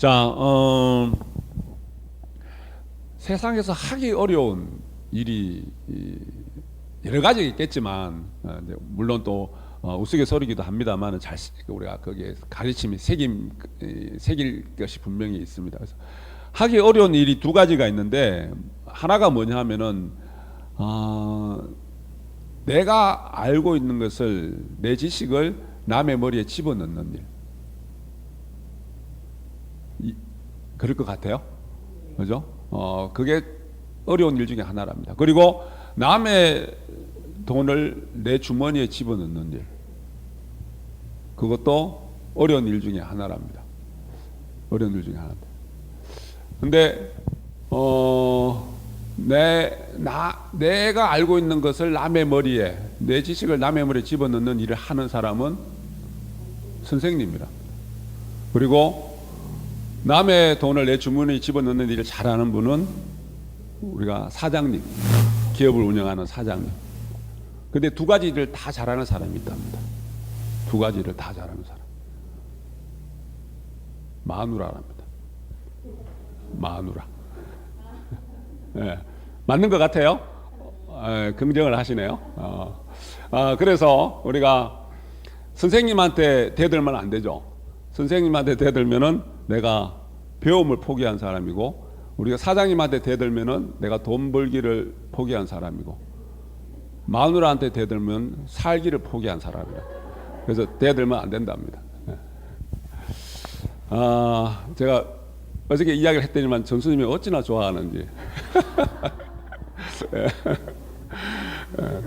자, 어, 세상에서 하기 어려운 일이 이, 여러 가지 있겠지만 어, 물론 또 어, 우스갯소리기도 합니다만 잘 쓰- 우리가 거기에 가르침이 새김 이, 새길 것이 분명히 있습니다. 그래서 하기 어려운 일이 두 가지가 있는데 하나가 뭐냐 하면은 어, 내가 알고 있는 것을 내 지식을 남의 머리에 집어넣는 일. 이, 그럴 것 같아요. 그죠? 어, 그게 어려운 일 중에 하나랍니다. 그리고 남의 돈을 내 주머니에 집어넣는 일. 그것도 어려운 일 중에 하나랍니다. 어려운 일 중에 하나입니다. 근데 어, 내, 나, 내가 알고 있는 것을 남의 머리에, 내 지식을 남의 머리에 집어넣는 일을 하는 사람은 선생님이라. 그리고 남의 돈을 내 주머니에 집어넣는 일을 잘하는 분은 우리가 사장님, 기업을 운영하는 사장님. 근데 두 가지를 다 잘하는 사람이 있답니다. 두 가지를 다 잘하는 사람. 마누라랍니다. 마누라. 예, 맞는 것 같아요. 예, 긍정을 하시네요. 어, 아, 그래서 우리가 선생님한테 대들면 안 되죠. 선생님한테 대들면은 내가 배움을 포기한 사람이고 우리가 사장님한테 대들면은 내가 돈 벌기를 포기한 사람이고 마누라한테 대들면 살기를 포기한 사람이라. 그래서 대들면 안 된답니다. 예. 아, 제가 어저께 이야기를 했더니만 전수님이 어찌나 좋아하는지. 예. 예.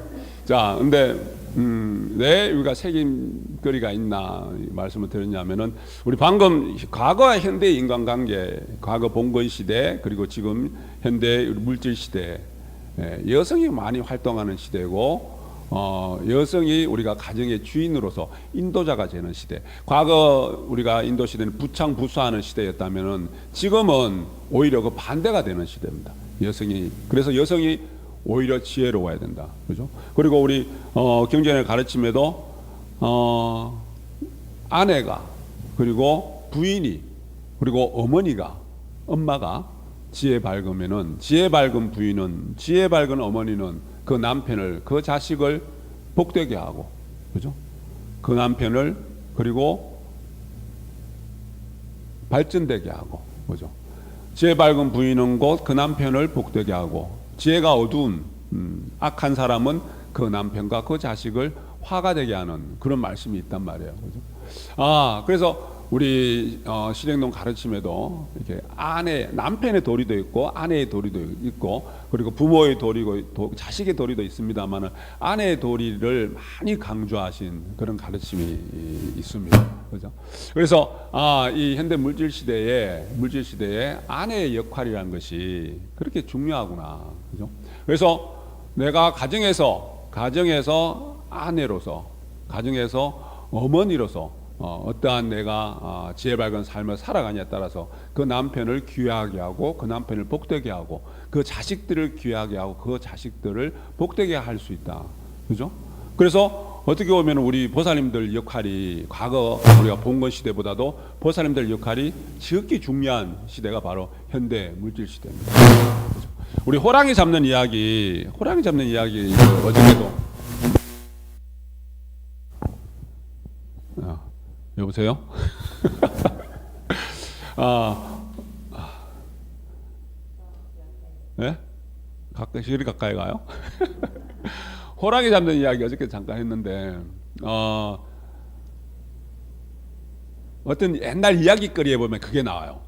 자, 근데 음, 왜 우리가 책임거리가 있나 이 말씀을 드렸냐면은 우리 방금 과거와 현대 인간관계, 과거 봉건 시대 그리고 지금 현대 물질 시대, 예, 여성이 많이 활동하는 시대고 어, 여성이 우리가 가정의 주인으로서 인도자가 되는 시대. 과거 우리가 인도 시대는 부창 부수하는 시대였다면은 지금은 오히려 그 반대가 되는 시대입니다. 여성이 그래서 여성이 오히려 지혜로워야 된다. 그죠? 그리고 우리 어, 경전의 가르침에도 어, 아내가 그리고 부인이 그리고 어머니가 엄마가 지혜 밝으면은 지혜 밝은 부인은 지혜 밝은 어머니는 그 남편을 그 자식을 복되게 하고 그죠? 그 남편을 그리고 발전되게 하고 그죠? 지혜 밝은 부인은 곧 그 남편을 복되게 하고 지혜가 어두운 음, 악한 사람은 그 남편과 그 자식을 화가 되게 하는 그런 말씀이 있단 말이에요. 그죠? 아, 그래서 우리 어, 실행동 가르침에도 이렇게 아내 남편의 도리도 있고 아내의 도리도 있고 그리고 부모의 도리고 도, 자식의 도리도 있습니다만은 아내의 도리를 많이 강조하신 그런 가르침이 이- 있습니다. 그죠? 그래서 아, 이 현대 물질 시대에 물질 시대에 아내의 역할이라는 것이 그렇게 중요하구나. 그죠? 그래서 내가 가정에서 가정에서 아내로서 가정에서 어머니로서 어, 어떠한 내가 어, 지혜 밝은 삶을 살아가냐에 따라서 그 남편을 귀하게 하고 그 남편을 복되게 하고 그 자식들을 귀하게 하고 그 자식들을 복되게 할 수 있다. 그죠? 그래서 어떻게 보면 우리 보살님들 역할이 과거 우리가 봉건 시대보다도 보살님들 역할이 지극히 중요한 시대가 바로 현대 물질 시대입니다. 우리 호랑이 잡는 이야기, 호랑이 잡는 이야기 이거 어저께도 아, 여보세요? 아, 아. 예? 가까이 시리 가까이 가요? 호랑이 잡는 이야기 어저께 잠깐 했는데 어, 어떤 옛날 이야기거리에 보면 그게 나와요.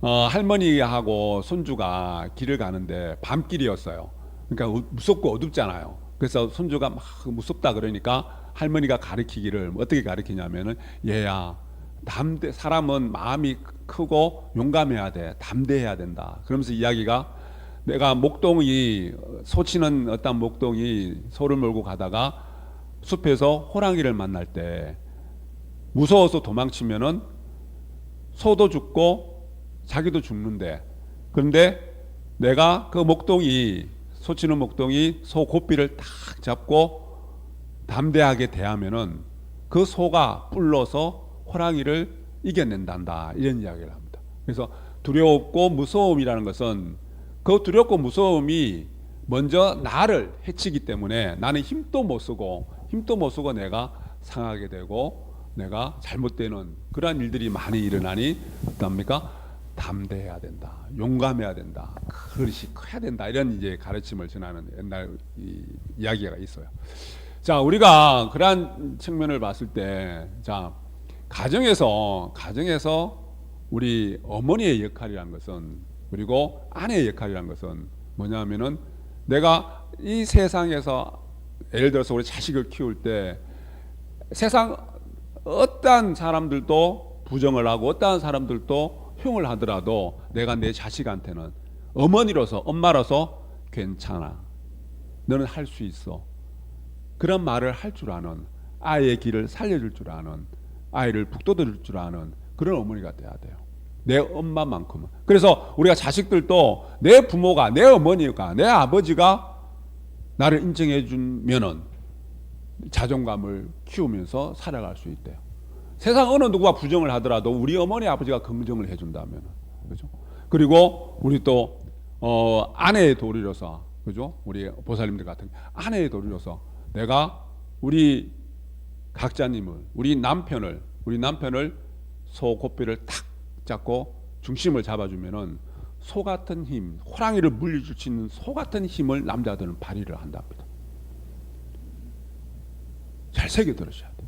어, 할머니하고 손주가 길을 가는데 밤길이었어요. 그러니까 어- 무섭고 어둡잖아요. 그래서 손주가 막 무섭다 그러니까 할머니가 가르치기를 어떻게 가르치냐면은 얘야 담대 사람은 마음이 크고 용감해야 돼 담대해야 된다. 그러면서 이야기가 내가 목동이 소치는 어떤 목동이 소를 몰고 가다가 숲에서 호랑이를 만날 때 무서워서 도망치면은 소도 죽고 자기도 죽는데 그런데 내가 그 목동이 소치는 목동이 소 고삐를 탁 잡고 담대하게 대하면은 그 소가 뿔러서 호랑이를 이겨낸단다 이런 이야기를 합니다. 그래서 두렵고 무서움이라는 것은 그 두렵고 무서움이 먼저 나를 해치기 때문에 나는 힘도 못 쓰고 힘도 못 쓰고 내가 상하게 되고 내가 잘못되는 그러한 일들이 많이 일어나니 어떻습니까? 담대해야 된다. 용감해야 된다. 그릇이 커야 된다. 이런 이제 가르침을 전하는 옛날 이, 이야기가 있어요. 자, 우리가 그러한 측면을 봤을 때, 자, 가정에서, 가정에서 우리 어머니의 역할이란 것은, 그리고 아내의 역할이란 것은 뭐냐면은 내가 이 세상에서 예를 들어서 우리 자식을 키울 때 세상 어떠한 사람들도 부정을 하고 어떠한 사람들도 흉을 하더라도 내가 내 자식한테는 어머니로서 엄마로서 괜찮아. 너는 할 수 있어. 그런 말을 할 줄 아는 아이의 길을 살려줄 줄 아는 아이를 북돋을 줄 아는 그런 어머니가 돼야 돼요. 내 엄마만큼은. 그래서 우리가 자식들도 내 부모가 내 어머니가 내 아버지가 나를 인정해 주면은 자존감을 키우면서 살아갈 수 있대요. 세상 어느 누구가 부정을 하더라도 우리 어머니 아버지가 긍정을 해준다면 그죠? 그리고 우리 또 어, 아내의 도리로서 그죠? 우리 보살님들 같은 아내의 도리로서 내가 우리 각자님을 우리 남편을 우리 남편을 소 고삐를 탁 잡고 중심을 잡아주면은 소 같은 힘, 호랑이를 물리칠 수 있는 소 같은 힘을 남자들은 발휘를 한답니다. 잘 새겨 들으셔야 돼.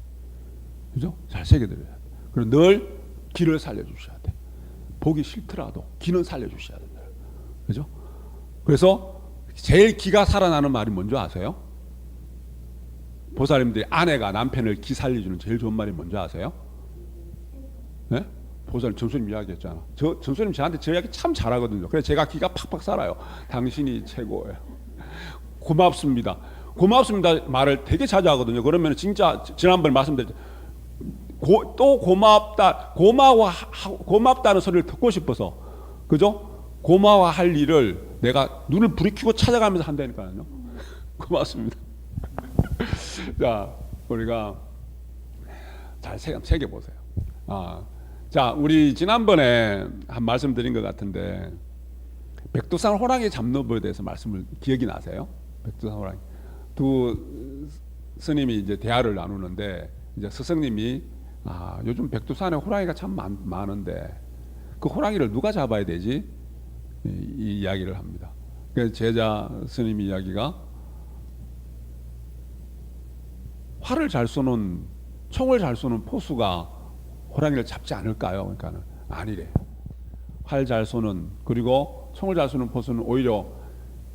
그죠? 잘 새겨 들어야 돼. 그리고 늘 길을 살려주셔야 돼. 보기 싫더라도 기는 살려주셔야 된다. 그죠? 그래서 제일 기가 살아나는 말이 뭔지 아세요? 보살님들이 아내가 남편을 기 살려주는 제일 좋은 말이 뭔지 아세요? 네? 보살님 전수님 이야기했잖아. 저 전수님 저한테 저 이야기 참 잘하거든요. 그래서 제가 기가 팍팍 살아요. 당신이 최고예요. 고맙습니다. 고맙습니다 말을 되게 자주 하거든요. 그러면 진짜 지난번에 말씀드렸죠. 고, 또 고맙다 고마워 하- 고맙다는 소리를 듣고 싶어서 그죠? 고마워할 일을 내가 눈을 부리키고 찾아가면서 한다니까요. 고맙습니다. 자 우리가 잘 새겨, 보세요. 아, 자 우리 지난번에 한 말씀드린 것 같은데 백두산 호랑이 잡는 법에 대해서 말씀을 기억이 나세요? 백두산 호랑이 두 스님이 이제 대화를 나누는데 이제 스승님이 아 요즘 백두산에 호랑이가 참 많, 많은데 그 호랑이를 누가 잡아야 되지? 이, 이 이야기를 합니다. 그래서 제자 스님 이야기가 활을 잘 쏘는 총을 잘 쏘는 포수가 호랑이를 잡지 않을까요? 그러니까는 아니래. 활 잘 쏘는 그리고 총을 잘 쏘는 포수는 오히려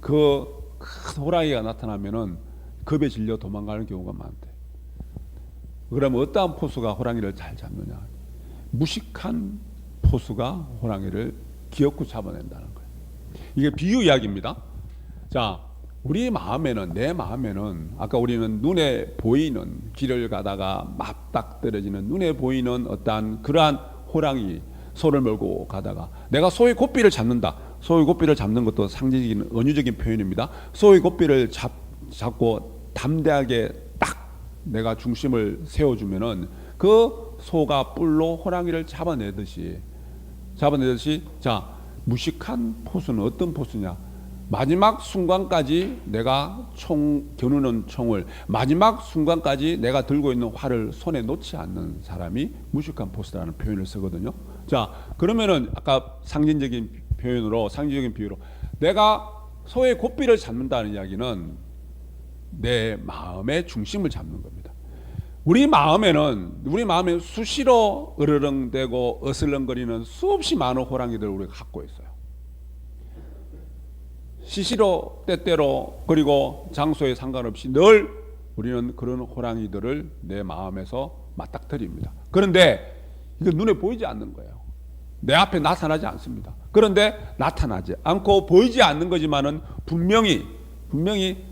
그 큰 호랑이가 나타나면은 겁에 질려 도망가는 경우가 많대. 그러면 어떠한 포수가 호랑이를 잘 잡느냐? 무식한 포수가 호랑이를 기어코 잡아낸다는 거예요. 이게 비유 이야기입니다. 자, 우리 마음에는 내 마음에는 아까 우리는 눈에 보이는 길을 가다가 맞닥뜨려지는 눈에 보이는 어떠한 그러한 호랑이 소를 몰고 가다가 내가 소의 고삐를 잡는다. 소의 고삐를 잡는 것도 상징적인 은유적인 표현입니다. 소의 고삐를 잡, 잡고 담대하게 딱 내가 중심을 세워주면은 그 소가 뿔로 호랑이를 잡아내듯이 잡아내듯이 자 무식한 포수는 어떤 포수냐 마지막 순간까지 내가 총 겨누는 총을 마지막 순간까지 내가 들고 있는 활을 손에 놓지 않는 사람이 무식한 포수라는 표현을 쓰거든요. 자 그러면은 아까 상징적인 표현으로 상징적인 비유로 내가 소의 고삐를 잡는다는 이야기는 내 마음의 중심을 잡는 겁니다. 우리 마음에는 우리 마음에 수시로 으르렁대고 어슬렁거리는 수없이 많은 호랑이들을 우리가 갖고 있어요. 시시로 때때로 그리고 장소에 상관없이 늘 우리는 그런 호랑이들을 내 마음에서 맞닥뜨립니다. 그런데 이거 눈에 보이지 않는 거예요. 내 앞에 나타나지 않습니다. 그런데 나타나지 않고 보이지 않는 거지만은 분명히 분명히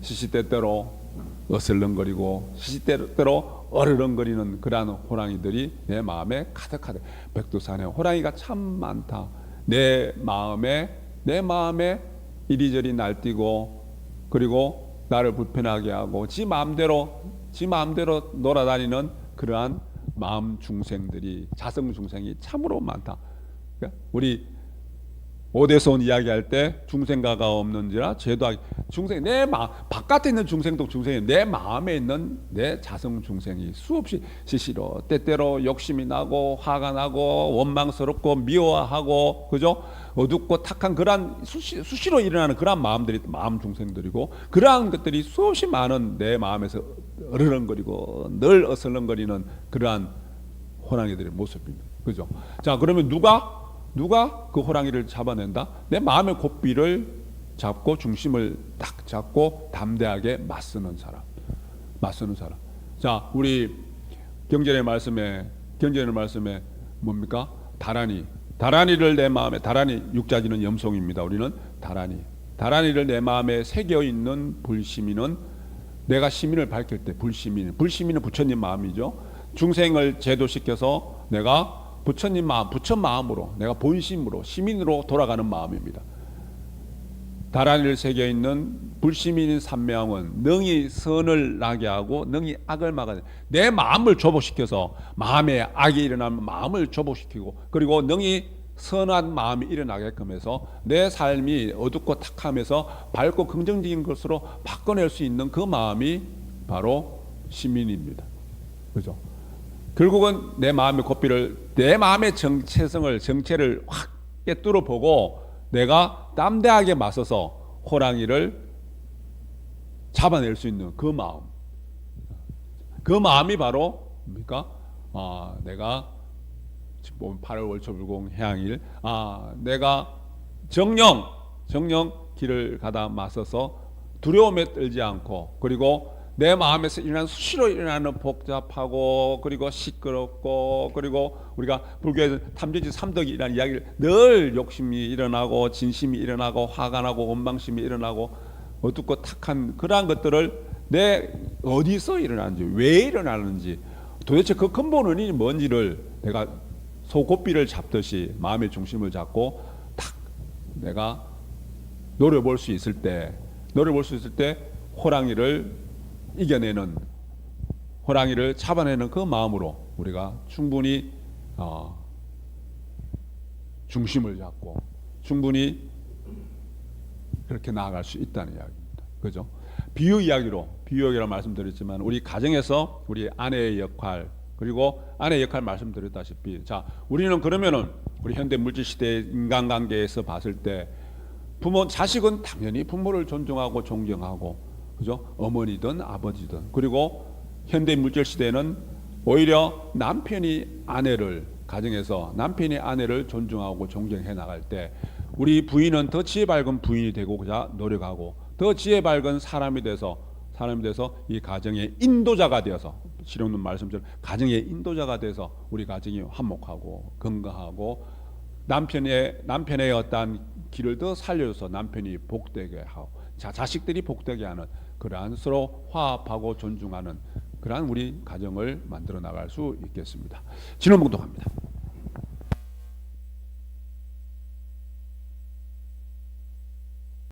시시때때로 어슬렁거리고 시시때때로 어르렁거리는 그러한 호랑이들이 내 마음에 가득하다. 백두산에 호랑이가 참 많다. 내 마음에 내 마음에 이리저리 날뛰고 그리고 나를 불편하게 하고 지 마음대로 지 마음대로 놀아다니는 그러한 마음 중생들이 자성 중생이 참으로 많다. 그러니까 우리 오대손 이야기할 때 중생가가 없는지라 죄도 하기 중생 내 마, 바깥에 있는 중생도 중생이 내 마음에 있는 내 자성 중생이 수없이 시시로 때때로 욕심이 나고 화가 나고 원망스럽고 미워하고 그죠 어둡고 탁한 그러한 수시, 수시로 일어나는 그러한 마음들이 마음 중생들이고 그러한 것들이 수없이 많은 내 마음에서 어르렁거리고 늘 어슬렁거리는 그러한 호랑이들의 모습입니다. 그죠? 자 그러면 누가 누가 그 호랑이를 잡아낸다? 내 마음의 고삐를 잡고 중심을 딱 잡고 담대하게 맞서는 사람. 맞서는 사람. 자, 우리 경전의 말씀에 경전의 말씀에 뭡니까? 다란이. 다란이를 내 마음에 다란이 육자지는 염송입니다. 우리는 다란이. 다란이를 내 마음에 새겨 있는 불시민은 내가 시민을 밝힐 때 불시민. 불시민은 부처님 마음이죠. 중생을 제도시켜서 내가 부처님 마음, 부처 마음으로 내가 본심으로 시민으로 돌아가는 마음입니다. 다란이를 새겨 있는 불시민인 삼명은 능히 선을 나게 하고 능히 악을 막아 내 마음을 조복시켜서 마음에 악이 일어나면 마음을 조복시키고 그리고 능히 선한 마음이 일어나게끔 해서 내 삶이 어둡고 탁함에서 밝고 긍정적인 것으로 바꿔낼 수 있는 그 마음이 바로 시민입니다. 그죠? 결국은 내 마음의 고삐를 내 마음의 정체성을 정체를 확 깨뚫어 보고 내가 담대하게 맞서서 호랑이를 잡아낼 수 있는 그 마음. 그 마음이 바로 뭡니까? 아, 내가 지금 보면 8월 월초불공 해양일. 아, 내가 정령 정령 길을 가다 맞서서 두려움에 떨지 않고 그리고 내 마음에서 일어나는 수시로 일어나는 복잡하고 그리고 시끄럽고 그리고 우리가 불교에서 탐진지 삼덕이라는 이야기를 늘 욕심이 일어나고 진심이 일어나고 화가 나고 원망심이 일어나고 어둡고 탁한 그러한 것들을 내 어디서 일어나는지 왜 일어나는지 도대체 그 근본 원인이 뭔지를 내가 소고삐를 잡듯이 마음의 중심을 잡고 탁 내가 노려볼 수 있을 때 노려볼 수 있을 때 호랑이를 이겨내는 호랑이를 잡아내는 그 마음으로 우리가 충분히 어, 중심을 잡고 충분히 그렇게 나아갈 수 있다는 이야기입니다. 그죠? 비유 이야기로 비유 이야기라 말씀드렸지만 우리 가정에서 우리 아내의 역할 그리고 아내의 역할 말씀드렸다시피 자 우리는 그러면은 우리 현대 물질 시대 인간관계에서 봤을 때 부모 자식은 당연히 부모를 존중하고 존경하고 그죠? 어머니든 아버지든 그리고 현대 물질 시대는 오히려 남편이 아내를 가정에서 남편이 아내를 존중하고 존경해 나갈 때 우리 부인은 더 지혜 밝은 부인이 되고자 노력하고 더 지혜 밝은 사람이 돼서 사람이 돼서 이 가정의 인도자가 되어서 실용론 말씀처럼 가정의 인도자가 돼서 우리 가정이 화목하고 건강하고 남편의 남편의 어떠한 길을 더 살려줘서 남편이 복되게 하고 자 자식들이 복되게 하는 그러한 서로 화합하고 존중하는 그러한 우리 가정을 만들어 나갈 수 있겠습니다. 진호 봉독합니다.